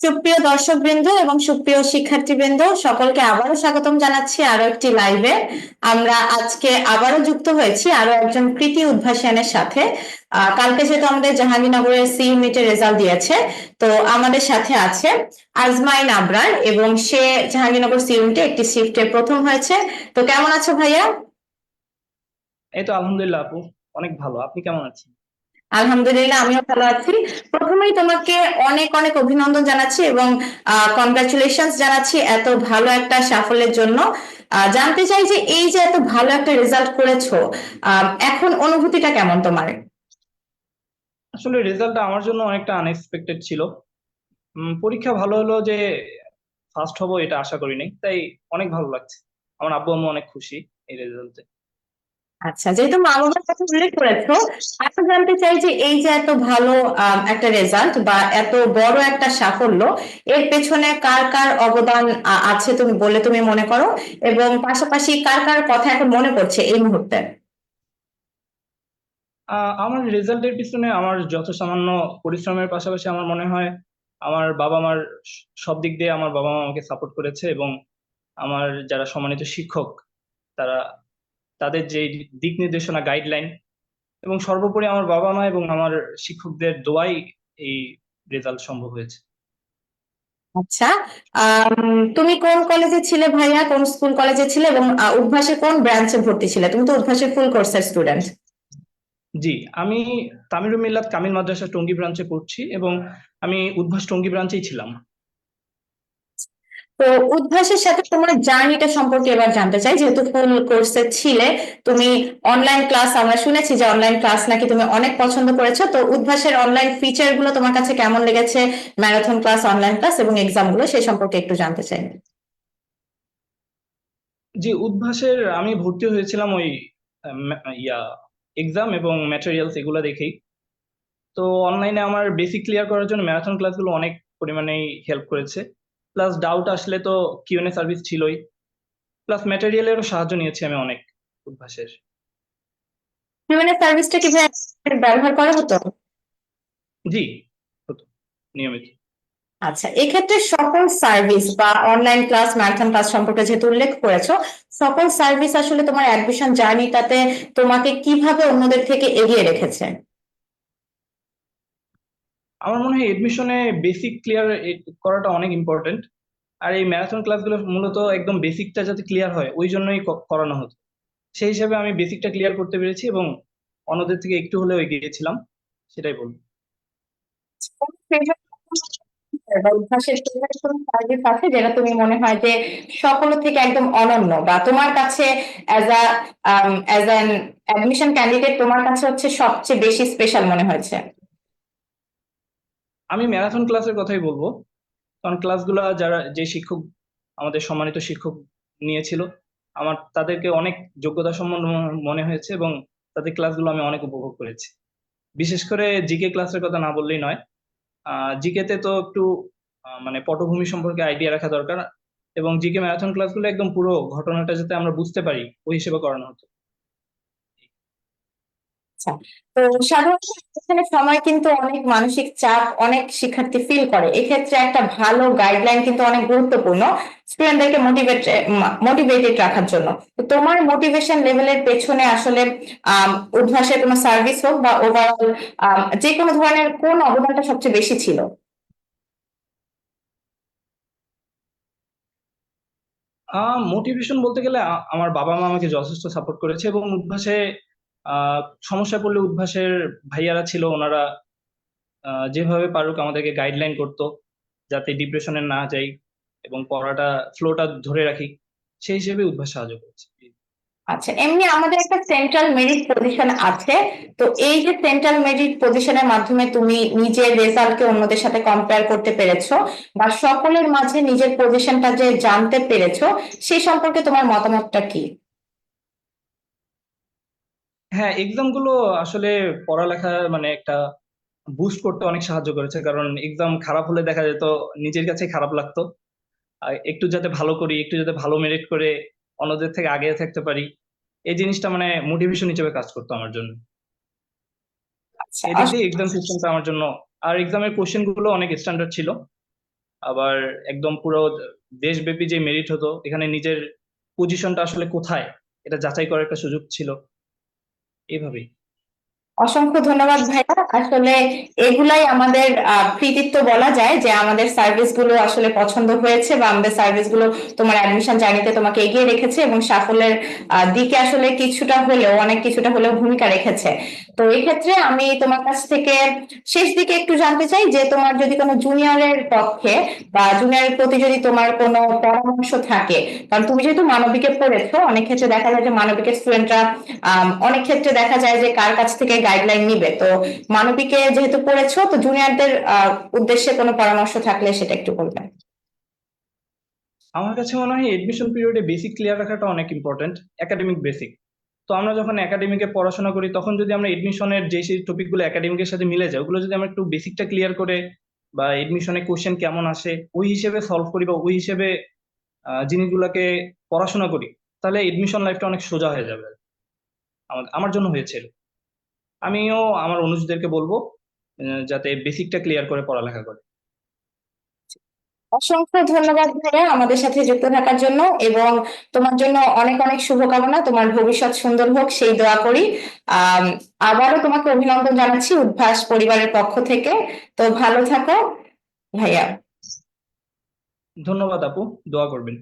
সুপ্রিয় দর্শক বৃন্দ এবং সুপ্রিয় শিক্ষার্থী বৃন্দ সকলকে আবারও স্বাগতম জানাচ্ছি আরও একটি লাইভে আমরা আজকে আবারও যুক্ত হয়েছি আরও একজন কৃতি উদ্ভাসনের সাথে। কালকে যেহেতু আমাদের জাহাঙ্গীরনগরের সি ইউনিটের রেজাল্ট দিয়েছে, তো আমাদের সাথে আছে আজমাইন আবরার এবং সে জাহাঙ্গীরনগর সি ইউনিটে একটি শিফটে প্রথম হয়েছে। তো কেমন আছো ভাইয়া? এই তো আলহামদুলিল্লাহ আপু, অনেক ভালো। আপনি কেমন আছেন? আলহামদুলিল্লাহ, আমিও ভালো আছি। প্রথমেই তোমাকে অনেক অনেক অভিনন্দন জানাচ্ছি এবং কনগ্রাচুলেশনস জানাচ্ছি এত ভালো একটা সাফল্যের জন্য। জানতে চাই যে এই যে এত ভালো একটা রেজাল্ট করেছ এখন অনুভূতিটা কেমন তোমার? আসলে রেজাল্টটা আমার জন্য অনেকটা আনএক্সপেক্টেড ছিল। পরীক্ষা ভালো হলো যে ফার্স্ট হব এটা আশা করিনি, তাই অনেক ভালো লাগছে। আমার আব্বু, আম্মু অনেক খুশি এই রেজাল্টে আচ্ছা যেহেতু মা বাবার কথা উল্লেখ করেছ এখন জানতে চাই যে এই যে এত ভালো একটা রেজাল্ট বা এত বড় একটা সাফল্য, এর পেছনে কার কার অবদান আছে তুমি বলে তুমি মনে করো? এবং পাশাপাশি কার কার কথা এখন মনে পড়ছে এই মুহূর্তে? আমার রেজাল্টের পিছনে আমার যত সামান্য পরিশ্রমের পাশাপাশি আমার মনে হয় আমার বাবা মার সব দিক দিয়ে আমার বাবা মা আমাকে সাপোর্ট করেছে এবং আমার যারা সম্মানিত শিক্ষক, তারা তাদের যে দিক নির্দেশনা গাইডলাইন এবং সর্বোপরি আমার বাবা মা এবং আমার শিক্ষকদের দোয়াই এই রেজাল্ট সম্ভব হয়েছে। আচ্ছা তুমি কোন কলেজে ছিলে ভাইয়া? কোন স্কুল কলেজে ছিলে? এবং উদ্ভাসে কোন ব্রাঞ্চে ভর্তি ছিলে? তুমি তো উদ্ভাসের ফুল কোর্সের স্টুডেন্ট জি আমি তামিরুল মিল্লাত কামিল মাদ্রাসা টঙ্গী ব্রাঞ্চে পড়ছি এবং আমি উদ্ভাস টঙ্গী ব্রাঞ্চেই ছিলাম। তো উদ্ভাসের সাথে তোমার জার্নিটা সম্পর্কে এবার জানতে চাই। যেহেতু ফুল কোর্সে ছিলে, তুমি অনলাইন ক্লাস আমরা শুনেছি যে অনলাইন ক্লাস নাকি তুমি অনেক পছন্দ করেছ। তো উদ্ভাসের অনলাইন ফিচারগুলো তোমার কাছে কেমন লেগেছে? ম্যারাথন ক্লাস অনলাইন ক্লাস এবং এক্সামগুলো সেই সম্পর্কে একটু জানতে চাই। জি, উদ্ভাসের আমি ভর্তি হয়েছিলাম ওই ইয়া এক্সাম এবং ম্যাটেরিয়ালস এগুলো দেখেই। তো অনলাইনে আমার বেসিক ক্লিয়ার করার জন্য ম্যারাথন ক্লাসগুলো অনেক পরিমাণেই হেল্প করেছে। প্লাস ডাউট আসলে তো কিউএনএ সার্ভিস ছিলই। প্লাস ম্যাটেরিয়ালেরও সাহায্য নিয়েছি আমি অনেক উদ্ভাসের কিউএনএ সার্ভিসটা কি ব্যবহার করা হতো? জি হতো নিয়মিত। আচ্ছা এক্ষেত্রে সকল সার্ভিস বা অনলাইন ক্লাস ম্যারাথন ক্লাস সম্পর্কে যেহেতু উল্লেখ করেছ সকল সার্ভিস আসলে তোমার অ্যাডমিশন জার্নিটাতে তোমাকে কীভাবে অন্যদের থেকে এগিয়ে রেখেছে? আমার মনে হয় এডমিশনে বেসিক ক্লিয়ার করাটা অনেক ইম্পর্টেন্ট আর এই ম্যারাথন ক্লাসগুলো মূলত একদম বেসিকটা যাতে ক্লিয়ার হয়, ওই জন্যই করানো হতো। সেই হিসাবে আমি বেসিকটা ক্লিয়ার করতে পেরেছি এবং অন্যদের থেকে একটু হলেও এগিয়ে গেছিলাম, সেটাই বলব। যেটা তুমি মনে হয় যে সকল থেকে একদম অনন্য বা তোমার কাছে অ্যাজ অ্যাডমিশন ক্যান্ডিডেট তোমার কাছে হচ্ছে সবচেয়ে বেশি স্পেশাল মনে হয়েছে। আমি ম্যারাথন ক্লাসের কথাই বলব। কারণ ক্লাসগুলো যারা, যে শিক্ষক, আমাদের সম্মানিত শিক্ষক নিয়েছিল, আমার তাদেরকে অনেক যোগ্যতা সম্পন্ন মনে হয়েছে এবং তাদের ক্লাসগুলো আমি অনেক উপভোগ করেছি। বিশেষ করে জিকে ক্লাসের কথা না বললেই নয়। জিকে তে তো একটু মানে পটভূমি সম্পর্কে আইডিয়া রাখা দরকার এবং জিকে ম্যারাথন ক্লাসগুলো একদম পুরো ঘটনাটা যাতে আমরা বুঝতে পারি, ওই হিসেবে করানো হতো। আচ্ছা তো সাধারণত এখানে সময় কিন্তু অনেক মানসিক চাপ অনেক শিক্ষার্থী ফিল করে। এক্ষেত্রে একটা ভালো গাইডলাইন কিন্তু অনেক গুরুত্বপূর্ণ স্টুডেন্টদেরকে মোটিভেট মোটিভেটেড রাখার জন্য। তো তোমার মোটিভেশন লেভেলের পেছনে আসলে আহ উদ্ভাসের কোনো সার্ভিস হোক বা ওভারঅল যে কোনো ধরনের কোন অবদানটা সবচেয়ে বেশি ছিল? মোটিভেশন বলতে গেলে আমার বাবা মা আমাকে যথেষ্ট সাপোর্ট করেছে এবং উদ্ভাসে সমস্যা পড়লে উদ্ভাসের ভাইয়ারা ছিল, ওনারা যেভাবে পারুক আমাদেরকে গাইডলাইন করতো, যাতে ডিপ্রেশনে না যাই এবং পড়াটা ফ্লোটা ধরে রাখি, সেই হিসেবে উদ্ভাস সাহায্য করেছে। আচ্ছা এমনি আমাদের একটা সেন্ট্রাল মেরিট পজিশন আছে, তো এই যে সেন্ট্রাল মেরিট পজিশনের মাধ্যমে তুমি নিজের রেজাল্টকে অন্যদের সাথে কম্পেয়ার করতে পেরেছ বা সকলের মাঝে নিজের পজিশনটা যে জানতে পেরেছ সেই সম্পর্কে তোমার মতামতটা কি? হ্যাঁ এক্সামগুলো আসলে পড়ালেখা মানে একটা বুস্ট করতে অনেক সাহায্য করেছে। কারণ এক্সাম খারাপ হলে দেখা যেত নিজের কাছে খারাপ লাগতো। একটু যাতে ভালো করি একটু যাতে ভালো মেরিট করে অন্যদের থেকে আগে থাকতে পারি এই জিনিসটা মানে মোটিভেশন হিসেবে কাজ করতো আমার জন্য। আচ্ছা এদিক দিয়ে এক্সাম সিস্টেমটা আমার জন্য আর এক্সামের কোশ্চেনগুলো অনেক স্ট্যান্ডার্ড ছিল। আবার একদম পুরো দেশব্যাপী যে মেরিট হতো এখানে নিজের পজিশনটা আসলে কোথায় এটা যাচাই করার একটা সুযোগ ছিল। এইভাবেই অসংখ্য ধন্যবাদ ভাইয়া। আসলে এগুলাই আমাদের কৃতিত্ব বলা যায় যে আমাদের সার্ভিসগুলো আসলে পছন্দ হয়েছে বা আমাদের সার্ভিসগুলো তোমার অ্যাডমিশন জার্নিতে তোমাকে এগিয়ে রেখেছে এবং সাফল্যের দিকে আসলে কিছুটা হলেও, অনেক কিছুটা হলেও ভূমিকা রেখেছে। তো এই ক্ষেত্রে আমি তোমার কাছ থেকে শেষ দিকে একটু জানতে চাই যে তোমার যদি কোনো জুনিয়রের পক্ষে বা জুনিয়রের প্রতি যদি তোমার কোনো পরামর্শ থাকে, কারণ তুমি যেহেতু মানবিকে পড়েছো, অনেক ক্ষেত্রে দেখা যায় যে মানবিকের স্টুডেন্টরা অনেক ক্ষেত্রে দেখা যায় যে কার কাছ থেকে গাইডলাইন নিবে। তো মানবিকে যেহেতু পড়েছো, তো জুনিয়রদের উদ্দেশ্যে কোনো পরামর্শ থাকলে সেটা একটু বলবেন আমার কাছে মনে হয় এডমিশন পিরিয়ডে বেসিক ক্লিয়ার রাখাটা অনেক ইম্পর্টেন্ট একাডেমিক বেসিক তো আমরা যখন একাডেমিকে পড়াশোনা করি, তখন যদি আমরা এডমিশনের যে সেই টপিকগুলো একাডেমিকের সাথে মিলে যায়, ওগুলো যদি আমরা একটু বেসিকটা ক্লিয়ার করে বা এডমিশনে কোশ্চেন কেমন আসে, ওই হিসেবে সলভ করি বা ওই হিসেবে জিনিসগুলোকে পড়াশোনা করি, তাহলে এডমিশন লাইফটা অনেক সোজা হয়ে যাবে। আমার আমার জন্য হয়েছিল আমিও আমার অনুজদেরকে বলব যাতে বেসিকটা ক্লিয়ার করে পড়ালেখা করে। অসংখ্য ধন্যবাদ ভাইয়া আমাদের সাথে যুক্ত থাকার জন্য এবং তোমার জন্য অনেক অনেক শুভকামনা। তোমার ভবিষ্যৎ সুন্দর হোক, সেই দোয়া করি। আবারও তোমাকে অভিনন্দন জানাচ্ছি উদ্ভাস পরিবারের পক্ষ থেকে। তো ভালো থাকো ভাইয়া। ধন্যবাদ আপু, দোয়া করবেন।